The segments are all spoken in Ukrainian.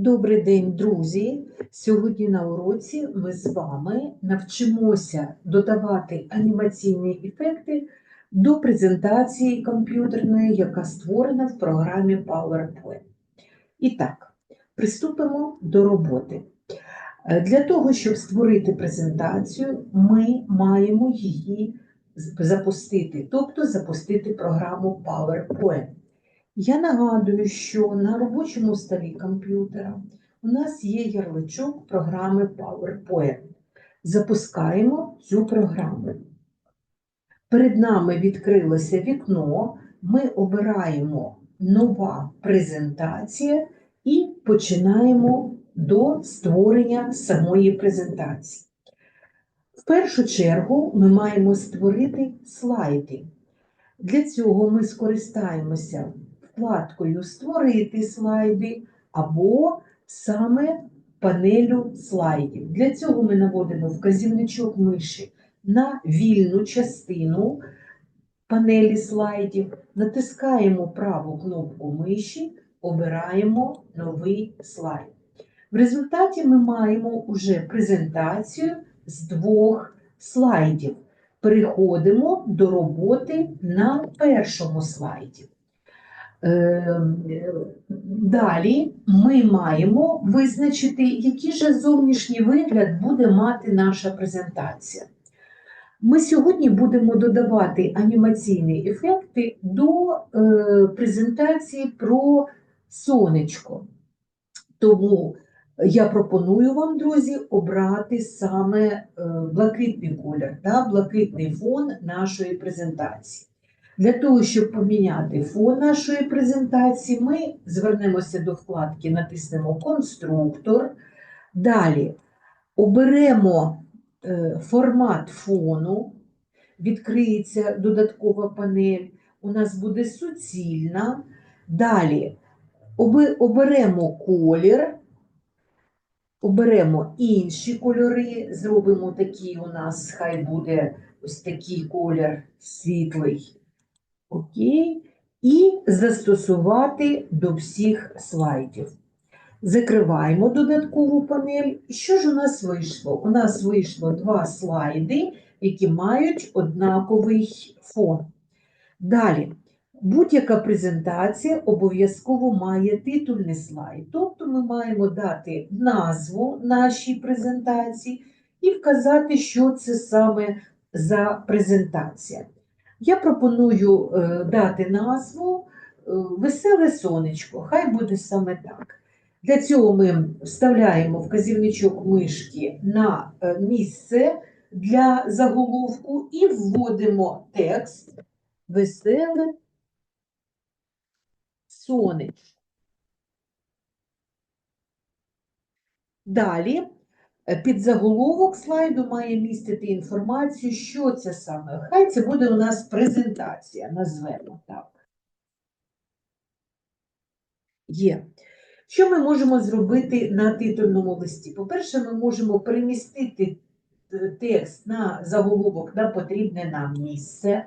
Добрий день, друзі! Сьогодні на уроці ми з вами навчимося додавати анімаційні ефекти до презентації комп'ютерної, яка створена в програмі PowerPoint. І так, приступимо до роботи. Е, Для того, щоб створити презентацію, ми маємо її запустити, тобто запустити програму PowerPoint. Я нагадую, що на робочому столі комп'ютера у нас є ярличок програми PowerPoint. Запускаємо цю програму. Перед нами відкрилося вікно, ми обираємо нова презентація і починаємо до створення самої презентації. В першу чергу ми маємо створити слайди. Для цього ми скористаємося вкладкою Створити слайди або саме панелю слайдів. Для цього ми наводимо вказівничок миші на вільну частину панелі слайдів, натискаємо праву кнопку миші, обираємо новий слайд. В результаті ми маємо уже презентацію з двох слайдів. Переходимо до роботи на першому слайді. Е, Далі ми маємо визначити, який же зовнішній вигляд буде мати наша презентація. Ми сьогодні будемо додавати анімаційні ефекти до е, презентації про сонечко. Тому я пропоную вам, друзі, обрати саме е, блакитний колір, да, блакитний фон нашої презентації. Для того, щоб поміняти фон нашої презентації, ми звернемося до вкладки, натиснемо Конструктор. Далі оберемо е, формат фону, відкриється додаткова панель, у нас буде суцільна. Далі оберемо колір, оберемо інші кольори, зробимо такий у нас, хай буде ось такий колір світлий. Окей. І застосувати до всіх слайдів. Закриваємо додаткову панель. Що ж у нас вийшло? У нас вийшло два слайди, які мають однаковий фон. Далі, будь-яка презентація обов'язково має титульний слайд. Тобто ми маємо дати назву нашій презентації і вказати, що це саме за презентація. Я пропоную е, дати назву е, Веселе сонечко. Хай буде саме так. Для цього ми вставляємо вказівничок мишки на е, місце для заголовку і вводимо текст Веселе сонечко. Далі під заголовок слайду має містити інформацію, що це саме. Хай це буде у нас презентація, назвемо так. Є. Що ми можемо зробити на титульному листі? По-перше, ми можемо перемістити текст на заголовок на потрібне нам місце.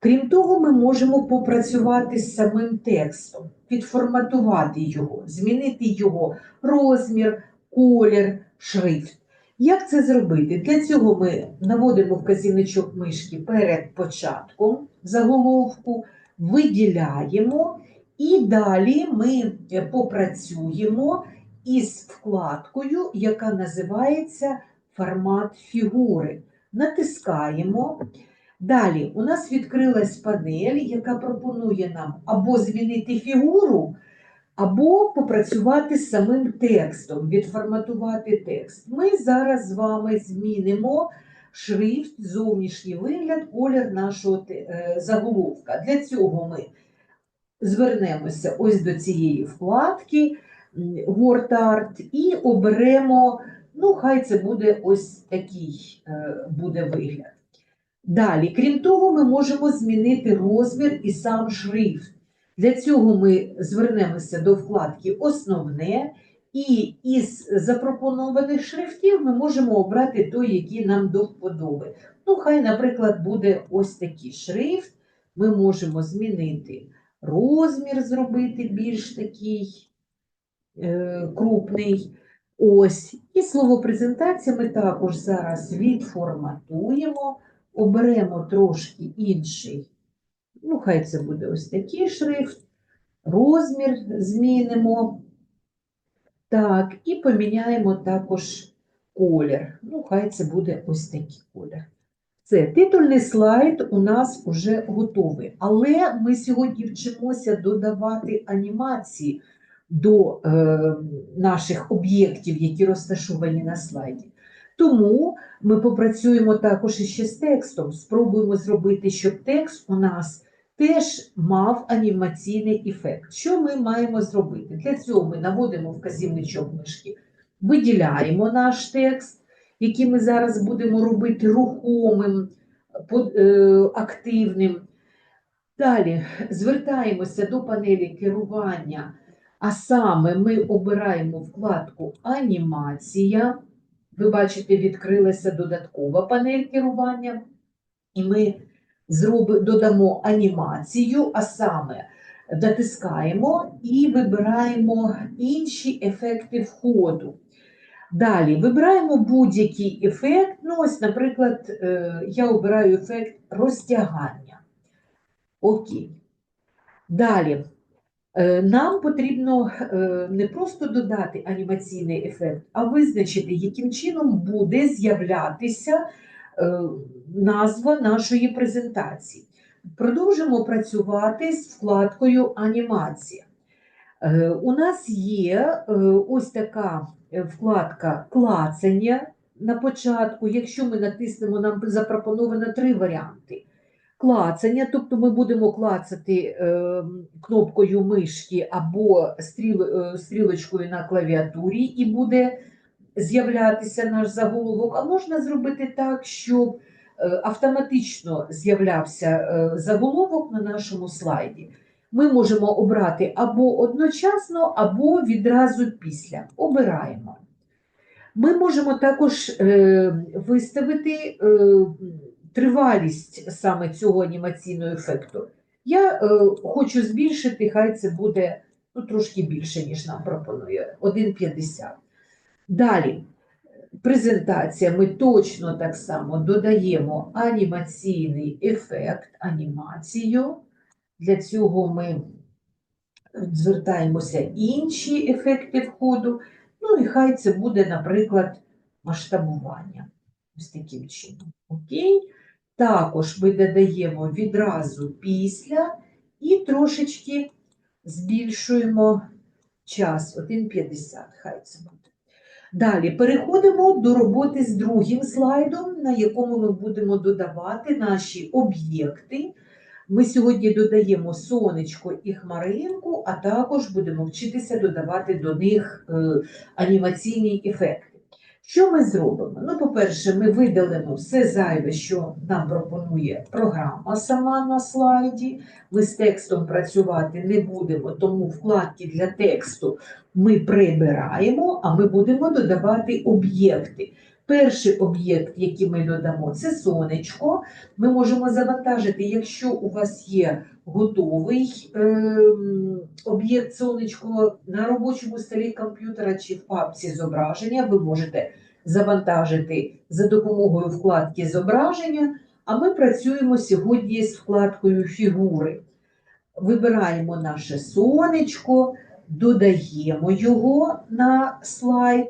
Крім того, ми можемо попрацювати з самим текстом, підформатувати його, змінити його розмір, колір, шрифт. Як це зробити? Для цього ми наводимо вказівничок мишки перед початком заголовку, виділяємо і далі ми е, попрацюємо із вкладкою, яка називається формат фігури. Натискаємо. Далі у нас відкрилась панель, яка пропонує нам або змінити фігуру, або попрацювати з самим текстом, відформатувати текст. Ми зараз з вами змінимо шрифт, зовнішній вигляд, колір нашого е, заголовка. Для цього ми звернемося ось до цієї вкладки м, Word Art і оберемо, ну, хай це буде ось такий е, буде вигляд. Далі, крім того, ми можемо змінити розмір і сам шрифт. Для цього ми звернемося до вкладки Основне, і із запропонованих шрифтів ми можемо обрати той, який нам до вподоби. Ну, хай, наприклад, буде ось такий шрифт. Ми можемо змінити розмір, зробити більш такий е, крупний. Ось. І слово презентація ми також зараз відформатуємо, оберемо трошки інший. Ну, хай це буде ось такий шрифт, розмір змінимо. Так, і поміняємо також колір. Ну, хай це буде ось такий колір. Це титульний слайд у нас вже готовий. Але ми сьогодні вчимося додавати анімації до е, наших об'єктів, які розташовані на слайді. Тому ми попрацюємо також іще з текстом. Спробуємо зробити, щоб текст у нас теж мав анімаційний ефект. Що ми маємо зробити? Для цього ми наводимо вказівничок мишки, виділяємо наш текст, який ми зараз будемо робити рухомим, е, активним. Далі звертаємося до панелі керування, а саме ми обираємо вкладку Анімація. Ви бачите, відкрилася додаткова панель керування, і ми зроби, додамо анімацію, а саме натискаємо і вибираємо інші ефекти входу. Далі вибираємо будь-який ефект. Ну, ось, наприклад, е, я обираю ефект розтягання. Окей. Далі. Е, Нам потрібно е, не просто додати анімаційний ефект, а визначити, яким чином буде з'являтися назва нашої презентації. Продовжимо працювати з вкладкою Анімація. Е, У нас є е, ось така е, вкладка клацання на початку. Якщо ми натиснемо, нам запропоновано три варіанти. Клацання, тобто ми будемо клацати е, кнопкою мишки або е, стрілочкою на клавіатурі, і буде з'являтися наш заголовок. А можна зробити так, щоб е, автоматично з'являвся е, заголовок на нашому слайді. Ми можемо обрати або одночасно, або відразу після. Обираємо. Ми можемо також е, виставити тривалість саме цього анімаційного ефекту. Я хочу збільшити, хай це буде ну, трошки більше, ніж нам пропонує 1,50. Далі, презентація. Ми точно так само додаємо анімаційний ефект, анімацію. Для цього ми звертаємося інші ефекти входу. Ну і хай це буде, наприклад, масштабування. Ось таким чином. Окей. Також ми додаємо відразу після і трошечки збільшуємо час 1,50. Хай це буде. Далі переходимо до роботи з другим слайдом, на якому ми будемо додавати наші об'єкти. Ми сьогодні додаємо сонечко і хмаринку, а також будемо вчитися додавати до них е, анімаційні ефекти. Що ми зробимо? Ну, по-перше, ми видалимо все зайве, що нам пропонує програма сама на слайді. Ми з текстом працювати не будемо, тому вкладки для тексту ми прибираємо, а ми будемо додавати об'єкти. Перший об'єкт, який ми додамо, це сонечко. Ми можемо завантажити, якщо у вас є готовий ем, об'єкт сонечко на робочому столі комп'ютера чи в папці зображення, ви можете завантажити за допомогою вкладки зображення, а ми працюємо сьогодні з вкладкою фігури. Вибираємо наше сонечко, додаємо його на слайд.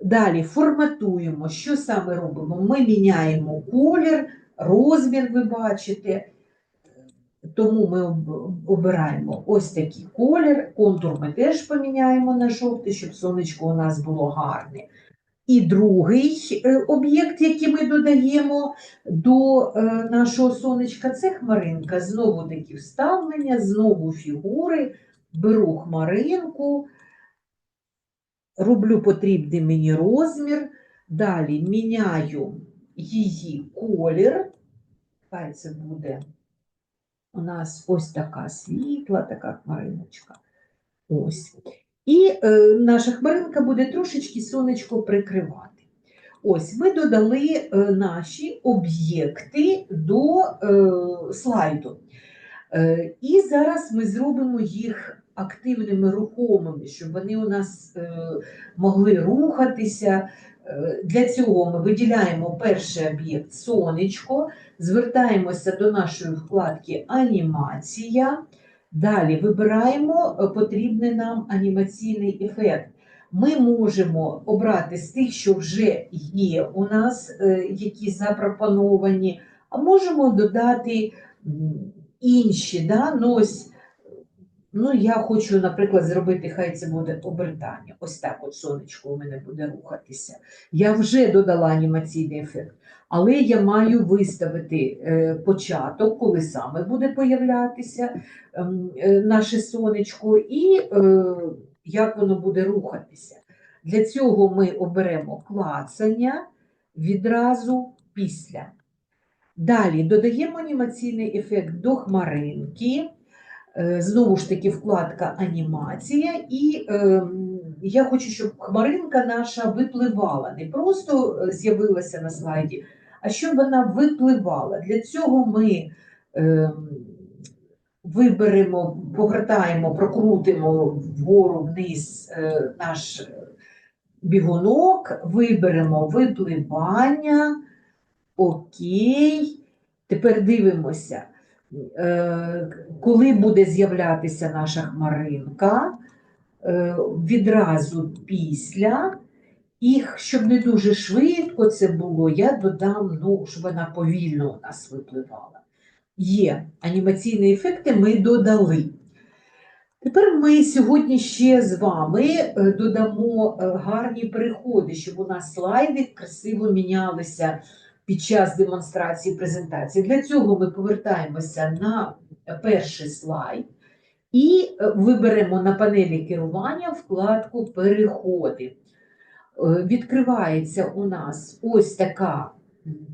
Далі форматуємо, що саме робимо? Ми міняємо колір, розмір, ви бачите. Тому ми обираємо ось такий колір. Контур ми теж поміняємо на жовтий, щоб сонечко у нас було гарне. І другий е, об'єкт, який ми додаємо до е, нашого сонечка, це хмаринка. Знову такі вставлення, знову фігури. Беру хмаринку, роблю потрібний мені розмір, далі міняю її колір. Хай це буде у нас ось така світла, така хмариночка. Ось. І е, наша хмаринка буде трошечки сонечко прикривати. Ось ми додали е, наші об'єкти до е, слайду. Е, І зараз ми зробимо їх активними рухомими, щоб вони у нас е, могли рухатися. Е, Для цього ми виділяємо перший об'єкт сонечко, звертаємося до нашої вкладки Анімація. Далі вибираємо потрібний нам анімаційний ефект. Ми можемо обрати з тих, що вже є у нас, які запропоновані, а можемо додати інші. Да? Ну, ось, ну, я хочу, наприклад, зробити, хай це буде обертання. Ось так от сонечко у мене буде рухатися. Я вже додала анімаційний ефект, але я маю виставити е, початок, коли саме буде появлятися ем, е, наше сонечко, і е, як воно буде рухатися. Для цього ми оберемо клацання відразу після. Далі додаємо анімаційний ефект до хмаринки. Е, Знову ж таки, вкладка анімація, і е, я хочу, щоб хмаринка наша випливала, не просто е, з'явилася на слайді, а щоб вона випливала. Для цього ми е, виберемо, погортаємо, прокрутимо вгору вниз е, наш бігунок, виберемо випливання. Окей. Тепер дивимося, е, коли буде з'являтися наша хмаринка, е, відразу після. І щоб не дуже швидко це було, я додам, ну, щоб вона повільно у нас випливала. Є анімаційні ефекти ми додали. Тепер ми сьогодні ще з вами е, додамо гарні переходи, щоб у нас слайди красиво мінялися під час демонстрації презентації. Для цього ми повертаємося на перший слайд і е, виберемо на панелі керування вкладку Переходи. Е, Відкривається у нас ось така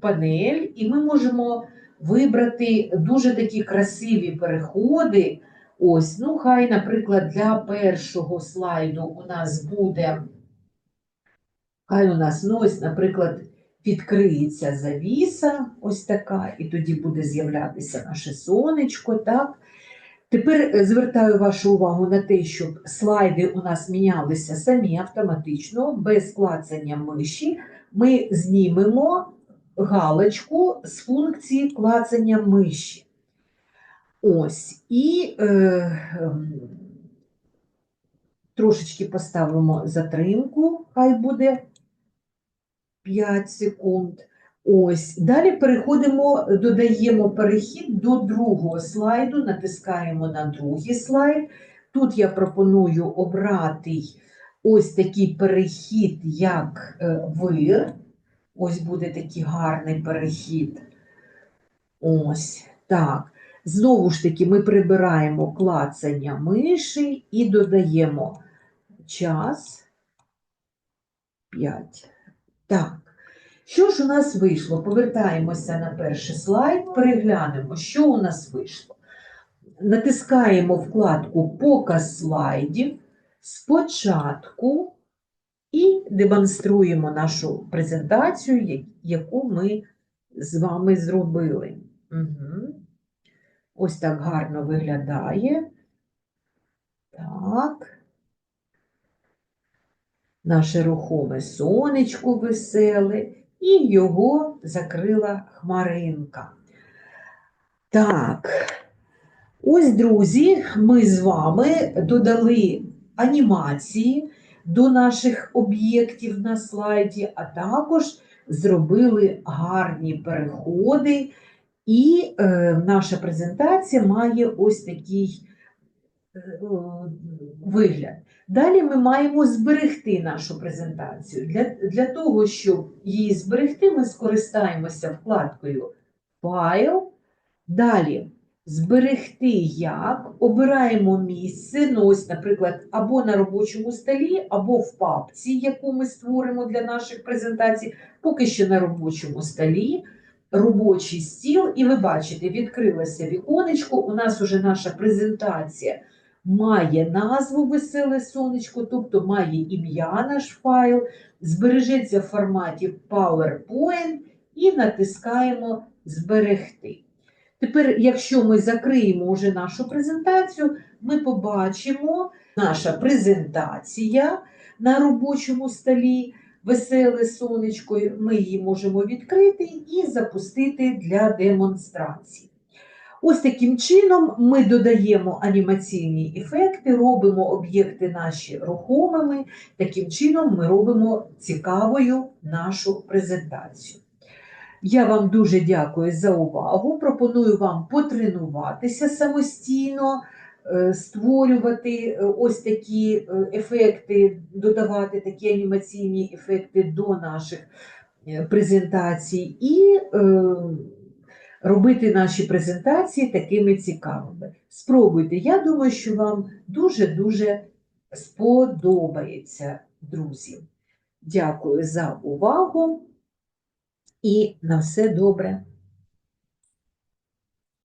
панель, і ми можемо вибрати дуже такі красиві переходи. Ось, ну, хай, наприклад, для першого слайду у нас буде, хай у нас, ну, ось, наприклад, відкриється завіса, ось така, і тоді буде з'являтися наше сонечко, так? Тепер е, звертаю вашу увагу на те, щоб слайди у нас мінялися самі автоматично, без клацання миші. Ми знімемо галочку з функції клацання миші. Ось, і е, ем, трошечки поставимо затримку, хай буде 5 секунд. Ось. Далі переходимо, додаємо перехід до другого слайду, натискаємо на другий слайд. Тут я пропоную обрати ось такий перехід, як е, вир. Ось буде такий гарний перехід. Ось так. Знову ж таки, ми прибираємо клацання миші і додаємо час 5. Так. Що ж у нас вийшло? Повертаємося на перший слайд, переглянемо, що у нас вийшло. Натискаємо вкладку Показ слайдів спочатку і демонструємо нашу презентацію, яку ми з вами зробили. Угу. Ось так гарно виглядає. Так. Наше рухоме сонечко веселе, і його закрила хмаринка. Так, ось, друзі, ми з вами додали анімації до наших об'єктів на слайді, а також зробили гарні переходи. І е, наша презентація має ось такий е, вигляд. Далі ми маємо зберегти нашу презентацію. Для, для того, щоб її зберегти, ми скористаємося вкладкою Файл. Далі зберегти як, обираємо місце, ну ось, наприклад, або на робочому столі, або в папці, яку ми створимо для наших презентацій, поки що на робочому столі. Робочий стіл, і ви бачите, відкрилося віконечко. У нас уже наша презентація має назву Веселе сонечко, тобто має ім'я наш файл, збережеться в форматі PowerPoint і натискаємо Зберегти. Тепер, якщо ми закриємо вже нашу презентацію, ми побачимо наша презентація на робочому столі, веселе сонечко, ми її можемо відкрити і запустити для демонстрації. Ось таким чином ми додаємо анімаційні ефекти, робимо об'єкти наші рухомими, таким чином ми робимо цікавою нашу презентацію. Я вам дуже дякую за увагу. Пропоную вам потренуватися самостійно, е, створювати е, ось такі е, ефекти, додавати такі анімаційні ефекти до наших презентацій і робити наші презентації такими цікавими. Спробуйте, я думаю, що вам дуже-дуже сподобається, друзі. Дякую за увагу і на все добре.